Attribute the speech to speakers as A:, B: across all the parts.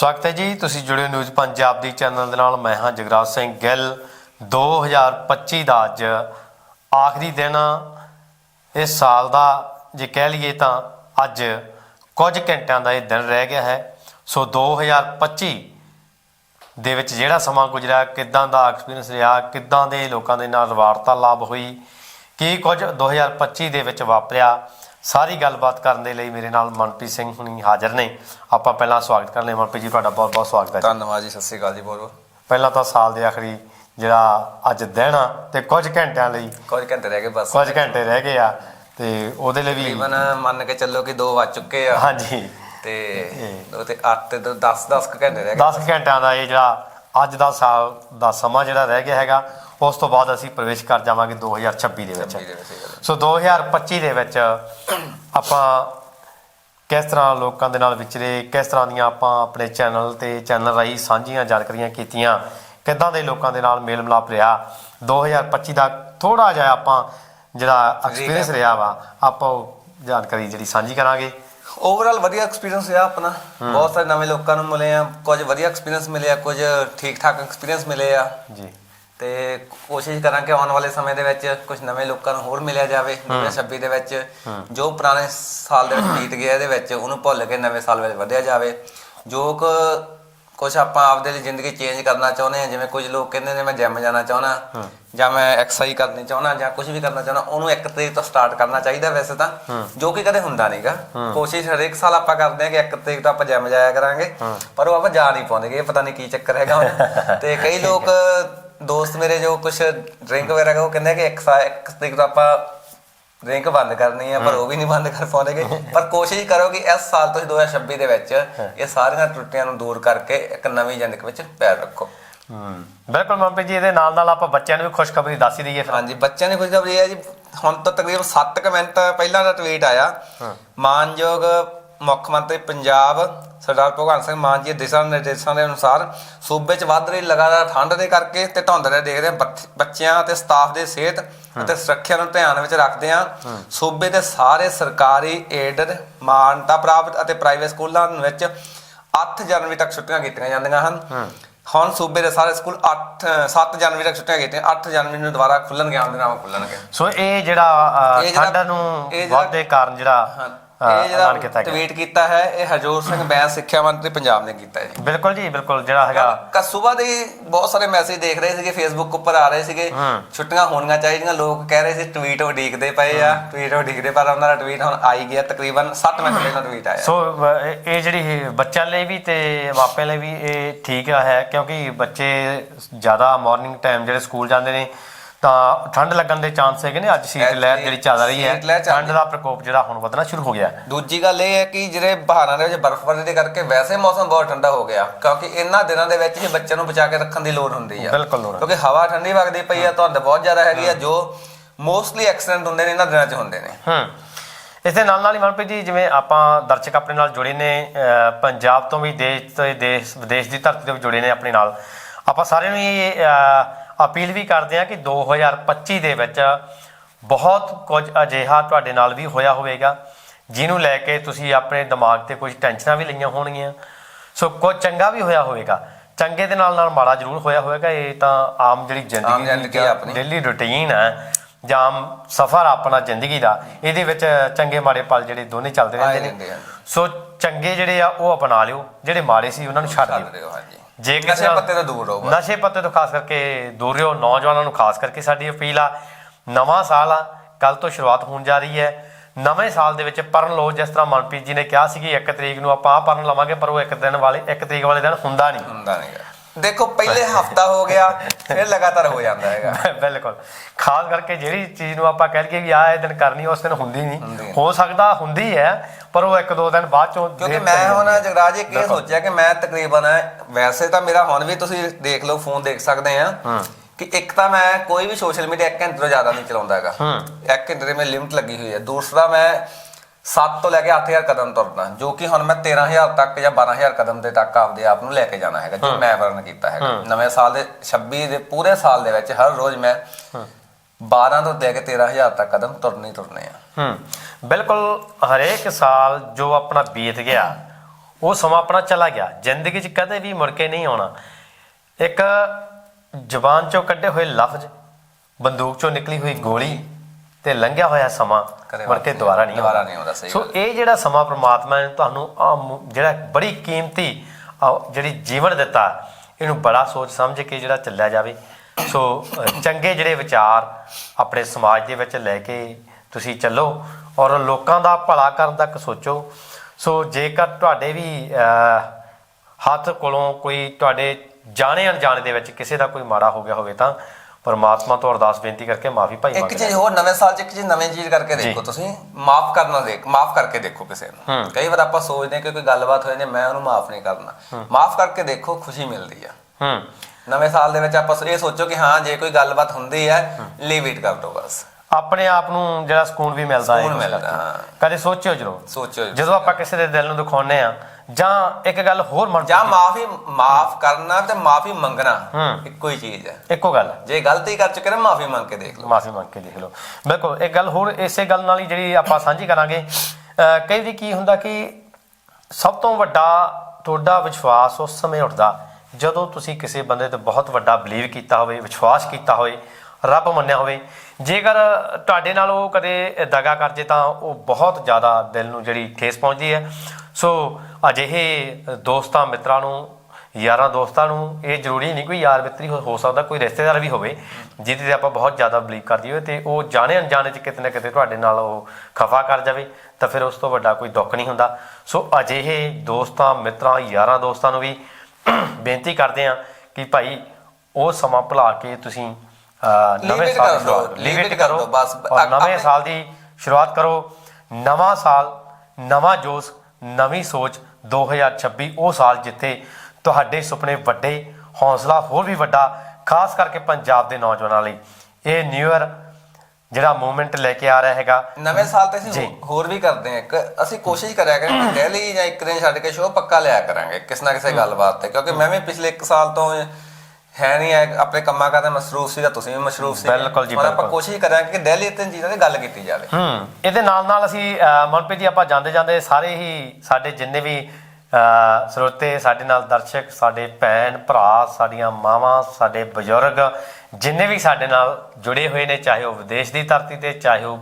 A: ਸਵਾਗਤ ਹੈ ਜੀ। ਤੁਸੀਂ ਜੁੜੇ ਨਿਊਜ਼ ਪੰਜਾਬ ਦੀ ਚੈਨਲ ਦੇ ਨਾਲ। ਮੈਂ ਹਾਂ ਜਗਰਾਜ ਸਿੰਘ ਗਿੱਲ। 2025 ਦਾ ਅੱਜ ਆਖਰੀ ਦਿਨ ਇਸ ਸਾਲ ਦਾ ਜੇ ਕਹਿ ਲਈਏ ਤਾਂ ਅੱਜ ਕੁਝ ਘੰਟਿਆਂ ਦਾ ਇਹ ਦਿਨ ਰਹਿ ਗਿਆ ਹੈ। ਸੋ 2025 ਦੇ ਵਿੱਚ ਜਿਹੜਾ ਸਮਾਂ ਗੁਜ਼ਰਿਆ, ਕਿੱਦਾਂ ਦਾ ਐਕਸਪੀਰੀਅੰਸ ਰਿਹਾ, ਕਿੱਦਾਂ ਦੇ ਲੋਕਾਂ ਦੇ ਨਾਲ ਵਾਰਤਾਲਾਪ ਹੋਈ, ਕੀ ਕੁਝ 2025 ਦੇ ਵਿੱਚ ਵਾਪਰਿਆ ਸਾਰੀ ਗੱਲਬਾਤ ਕਰਨ ਦੇ ਲਈ ਮੇਰੇ ਨਾਲ ਮਨਪ੍ਰੀਤ ਸਿੰਘ ਹੁਣੀ ਹਾਜ਼ਰ ਨੇ। ਆਪਾਂ ਪਹਿਲਾਂ ਸਵਾਗਤ ਕਰ ਲਈ ਮਨਪ੍ਰੀਤ ਜੀ ਤੁਹਾਡਾ ਬਹੁਤ ਬਹੁਤ ਸਵਾਗਤ ਹੈ।
B: ਧੰਨਵਾਦ ਜੀ ਸਤਿ ਸ੍ਰੀ ਅਕਾਲ ਜੀ ਬਹੁਤ ਬਹੁਤ।
A: ਪਹਿਲਾਂ ਤਾਂ ਸਾਲ ਦੇ ਆਖਰੀ ਜਿਹੜਾ ਅੱਜ ਦਿਨ ਆ ਤੇ ਕੁਝ ਘੰਟਿਆਂ ਲਈ
B: ਕੁਝ ਘੰਟੇ ਰਹਿ ਗਏ ਬਸ।
A: ਕੁਝ ਘੰਟੇ ਰਹਿ ਗਏ ਆ ਤੇ ਉਹਦੇ ਲਈ ਵੀ
B: ਤਕਰੀਬਨ ਮੰਨ ਕੇ ਚੱਲੋ ਕਿ 2 ਵੱਜ ਚੁੱਕੇ ਆ।
A: ਹਾਂਜੀ।
B: ਤੇ ਉਹ ਤੇ 8 ਤੇ 10 10 ਘੰਟੇ ਰਹਿ ਗਏ
A: 10 ਘੰਟਿਆਂ ਦਾ ਇਹ ਜਿਹੜਾ ਅੱਜ ਦਾ ਸਾਲ ਦਾ ਸਮਾਂ ਜਿਹੜਾ ਰਹਿ ਗਿਆ ਹੈਗਾ ਉਸ ਤੋਂ ਬਾਅਦ ਅਸੀਂ ਪ੍ਰਵੇਸ਼ ਕਰ ਜਾਵਾਂਗੇ 2026 ਦੇ ਵਿੱਚ। ਸੋ 2025 ਦੇ ਵਿੱਚ ਆਪਾਂ ਕਿਸ ਤਰ੍ਹਾਂ ਲੋਕਾਂ ਦੇ ਨਾਲ ਵਿਚਰੇ ਕਿਸ ਤਰ੍ਹਾਂ ਦੀਆਂ ਆਪਾਂ ਆਪਣੇ ਚੈਨਲ ਤੇ ਚੈਨਲ ਰਾਹੀਂ ਸਾਂਝੀਆਂ ਜਾਣਕਾਰੀਆਂ ਕੀਤੀਆਂ ਕਿੱਦਾਂ ਦੇ ਲੋਕਾਂ ਦੇ ਨਾਲ ਮੇਲ ਮਿਲਾਪ ਰਿਹਾ 2025 ਦਾ ਥੋੜਾ ਜਿਹਾ ਆਪਾਂ ਜਿਹੜਾ ਐਕਸਪੀਰੀਅੰਸ ਰਿਹਾ ਵਾ ਆਪਾਂ ਉਹ ਜਾਣਕਾਰੀ ਜਿਹੜੀ ਸਾਂਝੀ ਕਰਾਂਗੇ।
B: ਓਵਰਆਲ ਵਧੀਆ ਐਕਸਪੀਰੀਅੰਸ ਰਿਹਾ ਆਪਣਾ। ਬਹੁਤ ਸਾਰੇ ਨਵੇਂ ਲੋਕਾਂ ਨੂੰ ਮਿਲੇ ਆ ਕੁਝ ਵਧੀਆ ਐਕਸਪੀਰੀਅੰਸ ਮਿਲਿਆ ਕੁਝ ਠੀਕ ਠਾਕ ਐਕਸਪੀਰੀਅੰਸ ਮਿਲੇ ਆ।
A: ਜੀ।
B: ਤੇ ਕੋਸ਼ਿਸ਼ ਕਰਾਂਗੇ ਆਉਣ ਵਾਲੇ ਸਮੇਂ ਦੇ ਵਿੱਚ ਕੁਝ ਨਵੇਂ ਲੋਕਾਂ ਨੂੰ ਹੋਰ ਮਿਲਿਆ ਜਾਵੇ 2026 ਦੇ ਵਿੱਚ ਜੋ ਪੁਰਾਣੇ ਸਾਲ ਦੇ ਵਿੱਚ ਬੀਤ ਗਿਆ ਇਹਦੇ ਵਿੱਚ ਉਹਨੂੰ ਭੁੱਲ ਕੇ ਨਵੇਂ ਸਾਲ ਵਿੱਚ ਵਧਿਆ ਜਾਵੇ। ਜੋ ਕੁ ਕੁਝ ਆਪਾਂ ਆਪਦੇ ਲਈ ਜ਼ਿੰਦਗੀ ਚੇਂਜ ਕਰਨਾ ਚਾਹੁੰਦੇ ਆ ਜਿਵੇਂ ਕੁਝ ਲੋਕ ਕਹਿੰਦੇ ਨੇ ਮੈਂ ਜਿਮ ਜਾਣਾ ਚਾਹੁੰਦਾ ਜਾਂ ਮੈਂ ਐਕਸਰਸਾਈਜ਼ ਕਰਨੀ ਚਾਹੁੰਦਾ ਜਾਂ ਕੁਝ ਵੀ ਕਰਨਾ ਚਾਹੁੰਦਾ ਉਹਨੂੰ ਇੱਕ ਤਰੀਕ ਤੋਂ ਸਟਾਰਟ ਕਰਨਾ ਚਾਹੀਦਾ ਵੈਸੇ ਤਾਂ ਜੋ ਕਿ ਕਦੇ ਹੁੰਦਾ ਨਹੀਂਗਾ ਕੋਸ਼ਿਸ਼ ਹਰੇਕ ਸਾਲ ਆਪਾਂ ਕਰਦੇ ਆ ਕਿ ਇੱਕ ਤਰੀਕ ਤੋਂ ਆਪਾਂ ਜਿਮ ਜਾਇਆ ਕਰਾਂਗੇ ਪਰ ਉਹ ਆਪਾਂ ਜਾ ਨਹੀਂ ਪਾਉਂਦੇ ਇਹ ਪਤਾ ਨਹੀਂ ਕੀ ਚੱਕਰ ਹੈਗਾ। ਤੇ ਕਈ ਲੋਕ ਦੋਸਤ ਮੇਰੇ ਜੋ ਕੁਝ ਡਰਿੰਕ ਵਗੈਰਾ ਉਹ ਕਹਿੰਦੇ ਕਿ ਇੱਕ ਸਾ- ਇੱਕ ਤਰੀਕ ਤੋਂ ਆਪਾਂ ਡਰਿੰਕ ਬੰਦ ਕਰਨੀ ਹੈ ਪਰ ਉਹ ਵੀ ਨਹੀਂ ਬੰਦ ਕਰ ਪਾਉਂਦੇਗੇ ਪਰ ਕੋਸ਼ਿਸ਼ ਕਰੋ ਕਿ ਇਸ ਸਾਲ ਤੁਸੀਂ 2026 ਦੇ ਵਿੱਚ ਇਹ ਸਾਰੀਆਂ ਟੁੱਟੀਆਂ ਨੂੰ ਦੂਰ ਕਰਕੇ ਇੱਕ ਨਵੀਂ ਜ਼ਿੰਦਗੀ ਵਿੱਚ ਪੈਰ ਰੱਖੋ।
A: ਹਮ ਬਿਲਕੁਲ ਮਨਪ੍ਰੀਤ ਜੀ ਇਹਦੇ ਨਾਲ ਨਾਲ ਆਪਾਂ ਬੱਚਿਆਂ ਨੂੰ ਵੀ ਖੁਸ਼ਖਬਰੀ ਦੱਸ ਹੀ ਦਈਏ ਫਿਰ।
B: ਹਾਂਜੀ ਬੱਚਿਆਂ ਦੀ ਖੁਸ਼ਖਬਰੀ ਹੈ ਜੀ ਹੁਣ ਤੋਂ ਤਕਰੀਬਨ 7 ਕੁ ਮਿੰਟ ਪਹਿਲਾਂ ਦਾ ਟਵੀਟ ਆਇਆ। ਮਾਨਯੋਗ ਮੁੱਖ ਮੰਤਰੀ ਪੰਜਾਬ ਸਰਦਾਰ ਭਗਵੰਤ ਸਿੰਘ ਮਾਨ ਜੀ ਦੇ ਦਿਸ਼ਾ ਨਿਰਦੇਸ਼ਾਂ ਦੇ ਅਨੁਸਾਰ ਸੂਬੇ 'ਚ ਵੱਧ ਰਹੀ ਲਗਾਤਾਰ ਠੰਡ ਦੇ ਕਰਕੇ ਤੇ ਧੁੰਦ ਦੇ ਦੇਖਦੇ ਬੱਚਿਆਂ ਅਤੇ ਸਟਾਫ ਦੇ ਸਿਹਤ ਅਤੇ ਸੁਰੱਖਿਆ ਨੂੰ ਧਿਆਨ ਵਿੱਚ ਰੱਖਦੇ ਹਾਂ। ਸੂਬੇ ਦੇ ਸਾਰੇ ਸਰਕਾਰੀ ਏਡਡ ਮਾਨਤਾ ਪ੍ਰਾਪਤ ਅਤੇ ਪ੍ਰਾਈਵੇਟ ਸਕੂਲਾਂ ਵਿੱਚ 8 ਜਨਵਰੀ ਤੱਕ ਛੁੱਟੀਆਂ ਕੀਤੀਆਂ ਜਾਂਦੀਆਂ ਹਨ। ਹੁਣ ਸੂਬੇ ਦੇ ਸਾਰੇ ਸਕੂਲ 8 7 ਜਨਵਰੀ ਤੱਕ ਛੁੱਟੀਆਂ ਕੀਤੀਆਂ 8 ਜਨਵਰੀ ਨੂੰ ਦੁਬਾਰਾ ਖੁੱਲਣਗੇ ਆਉਂਦੇ ਨਾਲ ਖੁੱਲਣਗੇ
A: ਸੋ ਇਹ ਜਿਹੜਾ ਠੰਡ ਨੂੰ
B: ਇਹ ਜਿਹੜਾ-
A: ਵਾਧੇ ਕਾਰਨ ਜਿਹੜਾ
B: ਇਹ
A: ਐਲਾਨ ਕੀਤਾ
B: ਜਿਹੜਾ
A: ਗਿਆ।
B: ਟਵੀਟ ਕੀਤਾ ਹੈ ਇਹ ਹਰਜੋਤ ਸਿੰਘ ਬੈਂਸ ਸਿੱਖਿਆ ਮੰਤਰੀ ਪੰਜਾਬ ਨੇ ਕੀਤਾ ਹੈ ਜੀ।
A: ਬਿਲਕੁਲ ਜੀ ਬਿਲਕੁਲ ਜਿਹੜਾ ਹੈਗਾ।
B: ਸਵੇਰ ਦੇ ਬਹੁਤ ਸਾਰੇ ਮੈਸੇਜ ਦੇਖ ਰਹੇ ਸੀਗੇ ਫੇਸਬੁੱਕ ਉੱਪਰ ਆ ਰਹੇ ਸੀਗੇ।
A: ਹਾਂ।
B: ਛੁੱਟੀਆਂ ਹੋਣੀਆਂ ਚਾਹੀਦੀਆਂ ਲੋਕ ਕਹਿ ਰਹੇ ਸੀ ਟਵੀਟ ਉਡੀਕਦੇ ਪਏ ਆ ਟਵੀਟ ਉਡੀਕਦੇ ਪਰ ਉਹਨਾਂ ਦਾ ਟਵੀਟ ਹੁਣ ਆਈ ਗਿਆ ਤਕਰੀਬਨ 7 ਮਿੰਟ ਪਹਿਲਾਂ ਟਵੀਟ ਆਇਆ।
A: ਸੋ ਇਹ ਜਿਹੜੀ ਇਹ ਬੱਚਿਆਂ ਲਈ ਵੀ ਤੇ ਮਾਪਿਆਂ ਲਈ ਵੀ ਇਹ ਠੀਕ ਹੈ ਕਿਉਂਕਿ ਬੱਚੇ ਜ਼ਿਆਦਾ ਮਾਰਨਿੰਗ ਟਾਈਮ ਜਿਹੜੇ ਸਕੂਲ ਜਾਂਦੇ ਨੇ ਤਾਂ ਠੰਡ ਲੱਗਣ ਦੇ ਚਾਂਸ ਹੈਗੇ ਨੇ ਅੱਜ ਸ਼ੀਤ ਲਹਿਰ ਜਿਹੜੀ ਚੱਲ ਰਹੀ ਹੈ
B: ਲਹਿਰ ਚੱਲ
A: ਠੰਡ ਦਾ ਪ੍ਰਕੋਪ ਜਿਹੜਾ ਹੁਣ ਵਧਣਾ ਸ਼ੁਰੂ ਹੋ ਗਿਆ ਹੈ।
B: ਦੂਜੀ ਗੱਲ ਇਹ ਹੈ ਕਿ ਜਿਹੜੇ ਬਹਾਰਾਂ ਦੇ ਵਿੱਚ ਬਰਫ਼ਬਾਰੀ ਦੇ ਕਰਕੇ ਵੈਸੇ ਮੌਸਮ ਬਹੁਤ ਠੰਡਾ ਹੋ ਗਿਆ ਕਿਉਂਕਿ ਇਹਨਾਂ ਦਿਨਾਂ ਦੇ ਵਿੱਚ ਹੀ ਬੱਚਿਆਂ ਨੂੰ ਬਚਾ ਕੇ ਰੱਖਣ ਦੀ ਲੋੜ ਹੁੰਦੀ ਆ।
A: ਬਿਲਕੁਲ ਲੋੜ ਹੈ।
B: ਕਿਉਂਕਿ ਹਵਾ ਠੰਡੀ ਵਗਦੀ ਪਈ ਆ ਧੁੰਦ ਬਹੁਤ ਜ਼ਿਆਦਾ ਹੈਗੀ ਆ ਜੋ ਮੋਸਟਲੀ ਐਕਸੀਡੈਂਟ ਹੁੰਦੇ ਨੇ ਇਹਨਾਂ ਦਿਨਾਂ 'ਚ ਹੁੰਦੇ ਨੇ।
A: ਹੂੰ। ਇਸ ਦੇ ਨਾਲ ਨਾਲ ਹੀ ਮਨਪ੍ਰੀਤ ਜੀ ਜਿਵੇਂ ਆਪਾਂ ਦਰਸ਼ਕ ਆਪਣੇ ਨਾਲ ਜੁੜੇ ਨੇ ਪੰਜਾਬ ਤੋਂ ਵੀ ਦੇਸ਼ ਤੇ ਦੇਸ਼ ਵਿਦੇਸ਼ ਦੀ ਧਰਤੀ ਤੋਂ ਵੀ ਜੁੜੇ ਨੇ ਆਪਣੇ ਨਾਲ ਆਪਾਂ ਸਾਰਿਆਂ ਨੂੰ ਇਹ ਅਪੀਲ ਵੀ ਕਰਦੇ ਹਾਂ ਕਿ 2025 ਦੇ ਵਿੱਚ ਬਹੁਤ ਕੁਝ ਅਜਿਹਾ ਤੁਹਾਡੇ ਨਾਲ ਵੀ ਹੋਇਆ ਹੋਵੇਗਾ ਜਿਹਨੂੰ ਲੈ ਕੇ ਤੁਸੀਂ ਆਪਣੇ ਦਿਮਾਗ ਤੇ ਕੁਝ ਟੈਨਸ਼ਨਾਂ ਵੀ ਲਈਆਂ ਹੋਣਗੀਆਂ। ਸੋ ਕੁਝ ਚੰਗਾ ਵੀ ਹੋਇਆ ਹੋਵੇਗਾ। ਚੰਗੇ ਦੇ ਨਾਲ ਨਾਲ ਮਾੜਾ ਜ਼ਰੂਰ ਹੋਇਆ ਹੋਵੇਗਾ। ਇਹ ਤਾਂ ਆਮ ਜਿਹੜੀ ਜ਼ਿੰਦਗੀ
B: ਆ ਆਪਣੀ।
A: ਡੇਲੀ ਰੁਟੀਨ ਹੈ ਜਾਂ ਸਫਰ ਆਪਣਾ ਜ਼ਿੰਦਗੀ ਦਾ ਇਹਦੇ ਵਿੱਚ ਚੰਗੇ ਮਾੜੇ ਪਲ ਜਿਹੜੇ ਦੋਨੇ ਚੱਲਦੇ ਰਹਿੰਦੇ ਨੇ।
B: ਆ।
A: ਸੋ ਚੰਗੇ ਜਿਹੜੇ ਆ ਉਹ ਅਪਣਾ ਲਿਓ। ਜਿਹੜੇ ਮਾੜੇ ਸੀ ਉਹਨਾਂ ਨੂੰ ਛੱਡ ਦਿਓ
B: ਹਾਂਜੀ।
A: ਜੇ ਕਿਸੇ
B: ਨਸ਼ੇ
A: ਨਾਲ-
B: ਪੱਤੇ ਤੋਂ ਦੂਰ ਰਹੋ ਬਸ।
A: ਨਸ਼ੇ ਪੱਤੇ ਤੋਂ ਖਾਸ ਕਰਕੇ ਦੂਰ ਰਹੋ। ਨੌਜਵਾਨਾਂ ਨੂੰ ਖਾਸ ਕਰਕੇ ਸਾਡੀ ਅਪੀਲ ਆ ਨਵਾਂ ਸਾਲ ਆ ਕੱਲ ਤੋਂ ਸ਼ੁਰੂਆਤ ਹੋਣ ਜਾ ਰਹੀ ਹੈ। ਨਵੇਂ ਸਾਲ ਦੇ ਵਿੱਚ ਪਰਨ ਲਓ ਜਿਸ ਤਰ੍ਹਾਂ ਮਨਪ੍ਰੀਤ ਜੀ ਨੇ ਕਿਹਾ ਸੀ ਕਿ 1 ਤਰੀਕ ਨੂੰ ਆਪਾਂ ਆ ਪਰਨ ਲਵਾਂਗੇ ਪਰ ਉਹ ਇੱਕ ਦਿਨ ਵਾਲੇ 1 ਤਰੀਕ ਵਾਲੇ ਦਿਨ ਹੁੰਦਾ ਨਹੀਂ।
B: ਹੁੰਦਾ ਨਹੀਂਗਾ ਦੇਖੋ ਪਹਿਲੇ ਹਫਤਾ ਹੋ ਗਿਆ ਫਿਰ ਲਗਾਤਾਰ ਹੋ ਜਾਂਦਾ ਹੈਗਾ।
A: ਬਿਲਕੁਲ। ਖਾਸ ਕਰਕੇ ਜਿਹੜੀ ਚੀਜ਼ ਨੂੰ ਆਪਾਂ ਕਹਿ ਲਈਏ ਵੀ ਆਹ ਇਹ ਦਿਨ ਕਰਨੀ ਉਸ ਦਿਨ ਹੁੰਦੀ ਨਹੀਂ। ਹੋ ਸਕਦਾ ਹੁੰਦੀ ਹੈ ਪਰ ਉਹ ਇੱਕ ਦੋ ਦਿਨ ਬਾਅਦ ਚੋਂ
B: ਕਿਉਂਕਿ ਮੈਂ ਹੁਣ। ਜਗਰਾਜ ਇਹ ਸੋਚਿਆ ਕਿ ਮੈਂ ਤਕਰੀਬਨ ਵੈਸੇ ਤਾਂ ਮੇਰਾ ਹੁਣ ਵੀ ਤੁਸੀਂ ਦੇਖ ਲਓ ਫੋਨ ਦੇਖ ਸਕਦੇ ਆ ਕਿ ਇੱਕ ਤਾਂ ਮੈਂ ਕੋਈ ਵੀ ਸੋਸ਼ਲ ਮੀਡੀਆ ਇੱਕ ਘੰਟੇ ਤੋਂ ਜ਼ਿਆਦਾ ਨਹੀਂ ਚਲਾਉਂਦਾ ਹੈਗਾ। ਇੱਕ ਘੰਟੇ ਦੀ ਮੇਰੀ ਲਿਮਟ ਲੱਗੀ ਹੋਈ ਹੈ। ਦੂਸਰਾ ਮੈਂ 7 ਤੋਂ ਲੈ ਕੇ 8000 ਕਦਮ ਤੁਰਦਾ ਜੋ ਕਿ ਹੁਣ ਮੈਂ 13000 ਤੱਕ ਜਾਂ 12000 ਕਦਮ ਦੇ ਤੱਕ ਆਪਦੇ ਆਪ ਨੂੰ ਲੈ ਕੇ ਜਾਣਾ ਹੈਗਾ ਜੋ ਮੈਂ ਵਰਨ ਕੀਤਾ ਹੈਗਾ। ਨਵੇਂ ਸਾਲ ਦੇ 26 ਦੇ ਪੂਰੇ ਸਾਲ ਦੇ ਵਿੱਚ ਹਰ ਰੋਜ਼ ਮੈਂ 12 ਤੋਂ ਲੈ ਕੇ 13000 ਤੱਕ ਕਦਮ ਤੁਰਨੇ ਤੁਰਨੇ ਆ।
A: ਹੂੰ ਬਿਲਕੁਲ ਹਰੇਕ ਸਾਲ ਜੋ ਆਪਣਾ ਬੀਤ ਗਿਆ ਉਹ ਸਮਾਂ ਆਪਣਾ ਚਲਾ ਗਿਆ। ਜ਼ਿੰਦਗੀ 'ਚ ਕਦੇ ਵੀ ਮੁੜ ਕੇ ਨਹੀਂ ਆਉਣਾ। ਇੱਕ ਜ਼ੁਬਾਨ ਚੋਂ ਕੱਢੇ ਹੋਏ ਲਫ਼ਜ਼ ਬੰਦੂਕ ਚੋਂ ਨਿਕਲੀ ਹੋਈ ਗੋਲੀ ਤੇ ਲੰਘਿਆ ਹੋਇਆ ਸਮਾਂ ਮੁੜ ਕੇ ਦੁਬਾਰਾ ਨਹੀਂ
B: ਦੁਬਾਰਾ। ਨਹੀਂ ਆਉਂਦਾ, ਸਹੀ
A: ਸੋ। ਇਹ ਜਿਹੜਾ ਸਮਾਂ ਪ੍ਰਮਾਤਮਾ ਨੇ ਤੁਹਾਨੂੰ ਮੁ- ਜਿਹੜਾ ਬੜੀ ਕੀਮਤੀ ਜਿਹੜੀ ਜੀਵਨ ਦਿੱਤਾ ਇਹਨੂੰ ਬੜਾ ਸੋਚ ਸਮਝ ਕੇ ਜਿਹੜਾ ਚੱਲਿਆ ਜਾਵੇ ਸੋ ਚੰਗੇ ਜਿਹੜੇ ਵਿਚਾਰ ਆਪਣੇ ਸਮਾਜ ਦੇ ਵਿੱਚ ਲੈ ਕੇ ਤੁਸੀਂ ਚੱਲੋ ਔਰ ਲੋਕਾਂ ਦਾ ਭਲਾ ਕਰਨ ਤੱਕ ਸੋਚੋ ਸੋ ਜੇਕਰ ਤੁਹਾਡੇ ਵੀ ਹੱਥ ਕੋਲੋਂ ਕੋਈ ਤੁਹਾਡੇ ਜਾਣੇ ਅਣਜਾਣੇ ਦੇ ਵਿੱਚ ਕਿਸੇ ਦਾ ਕੋਈ ਮਾੜਾ ਹੋ ਗਿਆ ਹੋਵੇ ਤਾਂ ਪਰਮਾਤਮਾ ਤੋਂ ਅਰਦਾਸ ਬੇਨਤੀ ਕਰਕੇ ਮਾਫੀ ਭਾਈ
B: ਇੱਕ
A: ਮੰਗ
B: ਚੀਜ਼ ਹੋਰ ਨਵੇਂ ਸਾਲ 'ਚ ਇੱਕ ਚੀਜ਼ ਨਵੀਂ ਚੀਜ਼ ਕਰਕੇ ਦੇਖੋ ਤੁਸੀਂ ਮਾਫ ਕਰਨਾ ਦੇਖ ਮਾਫ ਕਰਕੇ ਦੇਖੋ ਕਿਸੇ ਨੂੰ। ਕਈ ਵਾਰ ਆਪਾਂ ਸੋਚਦੇ ਹਾਂ ਕਿ ਕੋਈ ਗੱਲਬਾਤ ਹੋਈ ਨੇ ਮੈਂ ਉਹਨੂੰ ਮਾਫ ਨਹੀਂ ਕਰਨਾ। ਮਾਫ ਕਰਕੇ ਦੇਖੋ ਖੁਸ਼ੀ ਮਿਲਦੀ ਆ।
A: ਹੂੰ।
B: ਨਵੇਂ ਸਾਲ ਦੇ ਵਿੱਚ ਆਪਾਂ ਇਹ ਸੋਚੋ ਕਿ ਹਾਂ ਜੇ ਕੋਈ ਗੱਲਬਾਤ ਹੁੰਦੀ ਹੈ ਲੀਵ ਇਟ ਕਰ ਦੋ ਬਸ।
A: ਆਪਣੇ ਆਪ ਨੂੰ ਜਿਹੜਾ ਸਕੂਨ ਵੀ ਮਿਲਦਾ ਹੈ
B: ਸਕੂਨ ਮਿਲਦਾ।
A: ਕਦੇ ਸੋਚਿਓ ਜਰੂਰ।
B: ਸੋਚੋ
A: ਜਦੋਂ ਆਪਾਂ ਕਿਸੇ ਦੇ ਦਿਲ ਨੂੰ ਦੁਖਾਉਂਦੇ ਆ ਜਾਂ ਇੱਕ ਗੱਲ ਹੋਰ ਮਨ
B: ਜਾਂ ਮਾਫੀ ਮਾਫ ਕਰਨਾ ਤੇ ਮਾਫੀ ਮੰਗਣਾ। ਇੱਕੋ ਹੀ ਚੀਜ਼ ਹੈ।
A: ਇੱਕੋ ਗੱਲ
B: ਜੇ ਗਲਤੀ ਕਰ ਚੁੱਕੇ ਨਾ ਮਾਫੀ ਮੰਗ ਕੇ ਦੇਖ ਲਓ।
A: ਮਾਫੀ ਮੰਗ ਕੇ ਦੇਖ ਲਓ। ਬਿਲਕੁਲ ਇੱਕ ਗੱਲ ਹੋਰ ਇਸੇ ਗੱਲ ਨਾਲ ਹੀ ਜਿਹੜੀ ਆਪਾਂ ਸਾਂਝੀ ਕਰਾਂਗੇ। ਕਈ ਵਾਰੀ ਕੀ ਹੁੰਦਾ ਕਿ ਸਭ ਤੋਂ ਵੱਡਾ ਤੁਹਾਡਾ ਵਿਸ਼ਵਾਸ ਉਸ ਸਮੇਂ ਉੱਠਦਾ ਜਦੋਂ ਤੁਸੀਂ ਕਿਸੇ ਬੰਦੇ ਤੇ ਬਹੁਤ ਵੱਡਾ ਬਲੀਵ ਕੀਤਾ ਹੋਵੇ ਵਿਸ਼ਵਾਸ ਕੀਤਾ ਹੋਵੇ ਰੱਬ ਮੰਨਿਆ ਹੋਵੇ। ਜੇਕਰ ਤੁਹਾਡੇ ਨਾਲ ਉਹ ਕਦੇ ਦਗਾ ਕਰ ਜੇ ਤਾਂ ਉਹ ਬਹੁਤ ਜ਼ਿਆਦਾ ਦਿਲ ਨੂੰ ਜਿਹੜੀ ਠੇਸ ਪਹੁੰਚਦੀ ਹੈ। ਸੋ ਅਜਿਹੇ ਦੋਸਤਾਂ ਮਿੱਤਰਾਂ ਨੂੰ, ਯਾਰਾਂ ਦੋਸਤਾਂ ਨੂੰ ਇਹ ਜ਼ਰੂਰੀ ਨਹੀਂ ਕੋਈ ਯਾਰ ਮਿੱਤਰੀ ਹੋ ਹੋ ਸਕਦਾ, ਕੋਈ ਰਿਸ਼ਤੇਦਾਰ ਵੀ ਹੋਵੇ, ਜਿਹਦੇ ਤੇ ਆਪਾਂ ਬਹੁਤ ਜ਼ਿਆਦਾ ਬਲੀਵ ਕਰਦੀ ਹੋਵੇ ਤੇ ਉਹ ਜਾਣੇ ਅਣਜਾਣੇ ਚ ਕਿਤੇ ਨਾ ਕਿਤੇ ਤੁਹਾਡੇ ਨਾਲ ਉਹ ਖਫਾ ਕਰ ਜਾਵੇ, ਤਾਂ ਫਿਰ ਉਸ ਤੋਂ ਵੱਡਾ ਕੋਈ ਦੁੱਖ ਨਹੀਂ ਹੁੰਦਾ। ਸੋ ਅਜਿਹੇ ਦੋਸਤਾਂ, ਮਿੱਤਰਾਂ, ਯਾਰਾਂ ਦੋਸਤਾਂ ਨੂੰ ਵੀ ਬੇਨਤੀ ਕਰਦੇ ਆ ਕਿ ਭਾਈ ਉਹ ਸਮਾਂ ਭੁਲਾ ਕੇ ਤੁਸੀਂ
B: Leave
A: ਨਵੇਂ
B: it
A: ਸਾਲ
B: ਕਰ
A: ਦੀ
B: ਦਿਓ,
A: ਸ਼ੁਰੂਆਤ
B: leave
A: leave
B: it
A: it
B: ਕਰ
A: ਕਰੋ
B: ਦਿਓ, ਬਸ।
A: ਔਰ ਨਵੇਂ
B: ਆਪਣੇ-
A: ਸਾਲ ਦੀ ਸ਼ੁਰੂਆਤ ਕਰੋ। ਨਵਾਂ ਸਾਲ ਨਵਾਂ ਜੋਸ਼ ਨਵੀਂ ਸੋਚ 2026 ਉਹ ਸਾਲ ਜਿੱਥੇ ਤੁਹਾਡੇ ਸੁਪਨੇ ਵੱਡੇ ਹੌਸਲਾ ਹੋਰ ਵੀ ਵੱਡਾ ਖਾਸ ਕਰਕੇ ਪੰਜਾਬ ਦੇ ਨੌਜਵਾਨਾਂ ਲਈ। ਇਹ ਨਿਊ ਇਅਰ ਜਿਹੜਾ ਮੂਵਮੈਂਟ ਲੈ ਕੇ ਆ ਰਿਹਾ ਹੈਗਾ।
B: ਨਵੇਂ ਸਾਲ ਤੇ ਅਸੀਂ
A: ਜੀ।
B: ਹੋ- ਹੋਰ ਵੀ ਕਰਦੇ ਹਾਂ। ਇੱਕ ਅਸੀਂ ਕੋਸ਼ਿਸ਼ ਕਰਿਆ ਕਰਾਂਗੇ ਡੇਲੀ ਜਾਂ ਇੱਕ ਦਿਨ ਛੱਡ ਕੇ ਸ਼ੋਅ ਪੱਕਾ ਲਿਆ ਕਰਾਂਗੇ ਕਿਸ ਨਾ ਕਿਸੇ ਗੱਲਬਾਤ ਤੇ। ਕਿਉਂਕਿ ਮੈਂ ਵੀ ਪਿਛਲੇ 1 ਸਾਲ ਤੋਂ ਹੈ ਨਹੀਂ ਹੈ ਆਪਣੇ ਕੰਮਾਂ ਕਾਰਾਂ ਮਸਰੂਫ ਸੀ ਤਾਂ ਤੁਸੀਂ ਵੀ ਮਸਰੂਫ ਸੀ
A: ਬਿਲਕੁਲ ਜੀ,
B: ਹੁਣ ਆਪਾਂ
A: ਬਿਲਕੁਲ।
B: ਕੋਸ਼ਿਸ਼ ਕਰਾਂਗੇ ਕਿ ਡੇਲੀ ਤਿੰਨ ਚੀਜ਼ਾਂ ਦੀ ਗੱਲ ਕੀਤੀ ਜਾਵੇ
A: ਹੂੰ ਇਹਦੇ ਨਾਲ ਨਾਲ ਅਸੀਂ ਅਹ, ਮਨਪ੍ਰੀਤ ਜੀ ਆਪਾਂ ਜਾਂਦੇ ਜਾਂਦੇ ਸਾਰੇ ਹੀ ਸਾਡੇ ਜਿੰਨੇ ਵੀ ਅਹ, ਸਰੋਤੇ ਸਾਡੇ ਨਾਲ ਦਰਸ਼ਕ ਸਾਡੇ ਭੈਣ ਭਰਾ ਸਾਡੀਆਂ ਮਾਵਾਂ ਸਾਡੇ ਬਜ਼ੁਰਗ ਜਿੰਨੇ ਵੀ ਸਾਡੇ ਨਾਲ ਜੁੜੇ ਹੋਏ ਨੇ ਚਾਹੇ ਉਹ ਵਿਦੇਸ਼ ਦੀ ਧਰਤੀ ਤੇ ਚਾਹੇ ਉਹ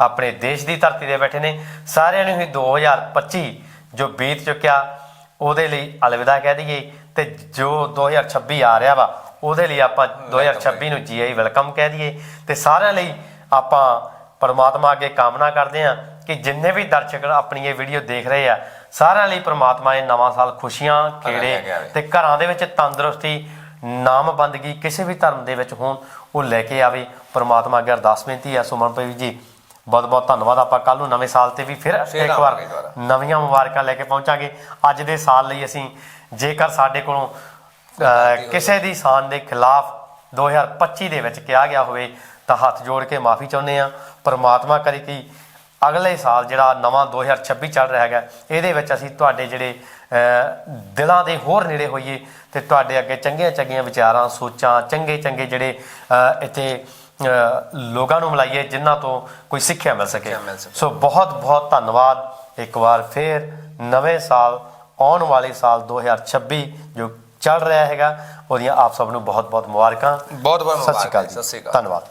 A: ਆਪਣੇ ਦੇਸ਼ ਦੀ ਧਰਤੀ ਤੇ ਬੈਠੇ ਨੇ ਸਾਰਿਆਂ ਨੂੰ ਹੀ 2025 ਜੋ ਬੀਤ ਚੁੱਕਿਆ ਉਹਦੇ ਲਈ ਅਲਵਿਦਾ ਕਹਿ ਦਈਏ ਤੇ ਜੋ 2026 ਆ ਰਿਹਾ ਵਾ ਉਹਦੇ ਲਈ ਆਪਾਂ 2026 ਨੂੰ ਜੀਆਈ ਵੈਲਕਮ ਕਹਿ ਦਈਏ। ਤੇ ਸਾਰਿਆਂ ਲਈ ਆਪਾਂ ਪਰਮਾਤਮਾ ਅੱਗੇ ਕਾਮਨਾ ਕਰਦੇ ਹਾਂ ਕਿ ਜਿੰਨੇ ਵੀ ਦਰਸ਼ਕ ਆਪਣੀ ਇਹ ਵੀਡੀਓ ਦੇਖ ਰਹੇ ਆ ਸਾਰਿਆਂ ਲਈ ਪਰਮਾਤਮਾ ਇਹ ਨਵਾਂ ਸਾਲ ਖੁਸ਼ੀਆਂ ਖੇੜੇ। ਤੇ ਘਰਾਂ ਦੇ ਵਿੱਚ ਤੰਦਰੁਸਤੀ ਨਾਮ ਬੰਦਗੀ ਕਿਸੇ ਵੀ ਧਰਮ ਦੇ ਵਿੱਚ ਹੋਣ ਉਹ ਲੈ ਕੇ ਆਵੇ। ਪਰਮਾਤਮਾ ਅੱਗੇ ਅਰਦਾਸ ਬੇਨਤੀ ਹੈ ਸੁਮਨ ਭਾਈ ਜੀ ਬਹੁਤ ਬਹੁਤ ਧੰਨਵਾਦ। ਆਪਾਂ ਕੱਲ ਨੂੰ ਨਵੇਂ ਸਾਲ ਤੇ ਵੀ ਫਿਰ ਇੱਕ ਵਾਰ। ਨਵੀਆਂ ਮੁਬਾਰਕਾਂ ਲੈ ਕੇ ਪਹੁੰਚਾਂਗੇ। ਅੱਜ ਦੇ ਸਾਲ ਲਈ ਅਸੀਂ ਜੇਕਰ ਸਾਡੇ ਕੋਲੋਂ ਕਿਸੇ ਦੀ ਸ਼ਾਨ ਦੇ ਖਿਲਾਫ 2025 ਦੇ ਵਿੱਚ ਕਿਹਾ ਗਿਆ ਹੋਵੇ ਤਾਂ ਹੱਥ ਜੋੜ ਕੇ ਮਾਫੀ ਚਾਹੁੰਦੇ ਆ ਪਰਮਾਤਮਾ ਕਰੇ ਕਿ ਅਗਲੇ ਸਾਲ ਜਿਹੜਾ ਨਵਾਂ 2026 ਚੱਲ ਰਿਹਾ ਹੈਗਾ ਇਹਦੇ ਵਿੱਚ ਅਸੀਂ ਤੁਹਾਡੇ ਜਿਹੜੇ ਦਿਲਾਂ ਦੇ ਹੋਰ ਨੇੜੇ ਹੋਈਏ ਤੇ ਤੁਹਾਡੇ ਅੱਗੇ ਚੰਗੀਆਂ ਚੰਗੀਆਂ ਵਿਚਾਰਾਂ ਸੋਚਾਂ ਚੰਗੇ ਚੰਗੇ ਜਿਹੜੇ ਇੱਥੇ ਲੋਕਾਂ ਨੂੰ ਮਿਲਾਈਏ ਜਿਨ੍ਹਾਂ ਤੋਂ ਕੋਈ
B: ਸਿੱਖਿਆ ਮਿਲ ਸਕੇ।
A: ਸੋ ਬਹੁਤ ਬਹੁਤ ਧੰਨਵਾਦ ਇੱਕ ਵਾਰ ਫੇਰ ਨਵੇਂ ਸਾਲ ਆਉਣ ਵਾਲੇ ਸਾਲ 2026 ਜੋ ਚੱਲ ਰਿਹਾ ਹੈਗਾ ਉਹਦੀਆਂ ਆਪ ਸਭ ਨੂੰ ਬਹੁਤ ਬਹੁਤ ਮੁਬਾਰਕਾਂ
B: ਬਹੁਤ ਬਹੁਤ
A: ਸਤਿ ਸ਼੍ਰੀ ਅਕਾਲ
B: ਮੁਬਾਰਕਾਂ ਜੀ, ਸਤਿ ਸ਼੍ਰੀ
A: ਜੀ
B: ਅਕਾਲ।
A: ਧੰਨਵਾਦ